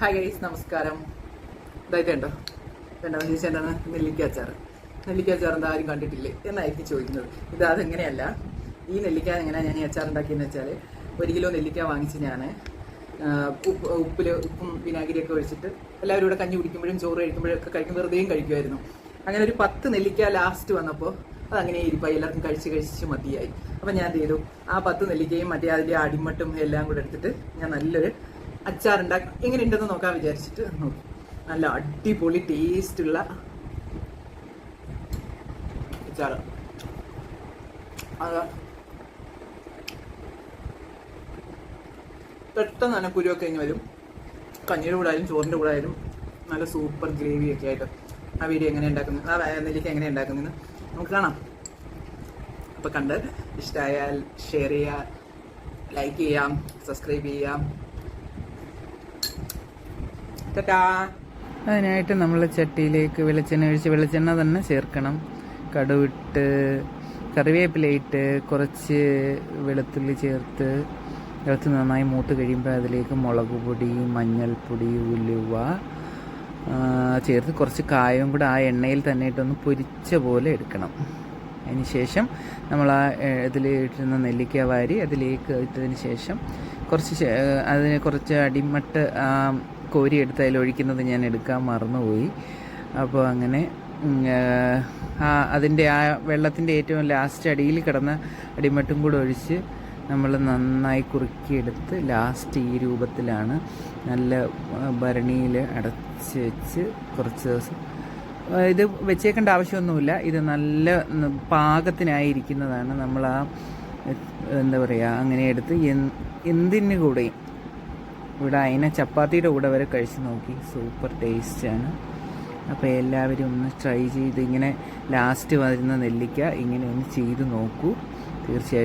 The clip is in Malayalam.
ഹായ് ഗൈസ് നമസ്കാരം. ഇതായിട്ട് ഉണ്ടോ വേണ്ട ചേച്ചി എന്താണ് നെല്ലിക്ക അച്ചാർ എന്താ ആരും കണ്ടിട്ടില്ലേ? എന്നായിരിക്കും ചോദിക്കുന്നത്. ഇത് അതെങ്ങനെയല്ല? ഈ നെല്ലിക്ക എങ്ങനെയാണ് ഞാൻ ഈ അച്ചാർ ഉണ്ടാക്കിയെന്ന് വെച്ചാൽ ഒരു കിലോ നെല്ലിക്ക വാങ്ങിച്ച് ഞാൻ ഉപ്പ് ഉപ്പിൽ ഉപ്പും വിനാഗിരിയൊക്കെ ഒഴിച്ചിട്ട് എല്ലാവരും കൂടെ കഞ്ഞി കുടിക്കുമ്പോഴും ചോറ് കഴിക്കുമ്പോഴും ഒക്കെ കഴിക്കും വെറുതെയും കഴിക്കുമായിരുന്നു. അങ്ങനെ ഒരു പത്ത് നെല്ലിക്ക ലാസ്റ്റ് വന്നപ്പോൾ അതങ്ങനെ ഇരിപ്പായി. എല്ലാവർക്കും കഴിച്ച് കഴിച്ച് മതിയായി. അപ്പം ഞാൻ എന്ത് ചെയ്തു? ആ പത്ത് നെല്ലിക്കയും മറ്റേ അതിന്റെ അടിമട്ടും എല്ലാം കൂടെ എടുത്തിട്ട് ഞാൻ നല്ലൊരു അച്ചാർ ഉണ്ടാക്കി എങ്ങനെ ഉണ്ടെന്ന് നോക്കാൻ വിചാരിച്ചിട്ട് നോക്കി. നല്ല അടിപൊളി ടേസ്റ്റ് ഉള്ള അച്ചാർ അത് പെട്ടെന്ന് തന്നെ കുരുവൊക്കെ ഇങ്ങനെ വരും. കഞ്ഞിയുടെ കൂടെ ആയാലും ചോറിന്റെ കൂടെ ആയാലും നല്ല സൂപ്പർ ഗ്രേവി ഒക്കെ ആയിട്ട്. ആ വീഡിയോ എങ്ങനെ ഉണ്ടാക്കുന്നു ആ വേനലിക്ക് എങ്ങനെ ഉണ്ടാക്കുന്നതെന്ന് നമുക്ക് കാണാം. അപ്പോൾ കണ്ട് ഇഷ്ടമായാൽ ഷെയർ ചെയ്യാം ലൈക്ക് ചെയ്യാം സബ്സ്ക്രൈബ് ചെയ്യാം. അതിനായിട്ട് നമ്മൾ ചട്ടിയിലേക്ക് വെളിച്ചെണ്ണ ഒഴിച്ച് വെളിച്ചെണ്ണ തന്നെ ചേർക്കണം. കടുവിട്ട് കറിവേപ്പിലയിട്ട് കുറച്ച് വെളുത്തുള്ളി ചേർത്ത് വെളുത്ത് നന്നായി മൂത്ത് കഴിയുമ്പോൾ അതിലേക്ക് മുളക് പൊടി മഞ്ഞൾപ്പൊടി ഉലുവ ചേർത്ത് കുറച്ച് കായവും കൂടെ ആ എണ്ണയിൽ തന്നെ ഇട്ടൊന്ന് പൊരിച്ച പോലെ എടുക്കണം. അതിന് ശേഷം നമ്മൾ ആ ഇതിൽ ഇട്ടിരുന്ന നെല്ലിക്ക വാരി അതിലേക്ക് ഇട്ടതിന് ശേഷം കുറച്ച് അതിന് കുറച്ച് അടിമട്ട് കോരിയെടുത്ത് അതിൽ ഒഴിക്കുന്നത് ഞാൻ എടുക്കാൻ മറന്നുപോയി. അപ്പോൾ അങ്ങനെ ആ അതിന്റെ ആ വെള്ളത്തിന്റെ ഏറ്റവും ലാസ്റ്റ് അടിയിൽ കിടന്ന അടിമട്ടും കൂടെ ഒഴിച്ച് നമ്മൾ നന്നായി കുറുക്കിയെടുത്ത് ലാസ്റ്റ് ഈ രൂപത്തിലാണ് നല്ല ഭരണിയിൽ അടച്ച് വെച്ച് കുറച്ച് ദിവസം ഇത് വെച്ചേക്കേണ്ട ആവശ്യമൊന്നുമില്ല. ഇത് നല്ല പാകത്തിനായിരിക്കുന്നതാണ്. നമ്മൾ ആ എന്താ പറയുക അങ്ങനെ എടുത്ത് എന്ത് എന്തിന് കൂടെയും ഇവിടെ അതിനെ ചപ്പാത്തിയുടെ കൂടെ വരെ കഴിച്ച് നോക്കി. സൂപ്പർ ടേസ്റ്റാണ്. അപ്പോൾ എല്ലാവരും ഒന്ന് ട്രൈ ചെയ്ത് ഇങ്ങനെ ലാസ്റ്റ് വരുന്ന നെല്ലിക്ക ഇങ്ങനെ ഒന്ന് ചെയ്ത് നോക്കൂ. തീർച്ചയായിട്ടും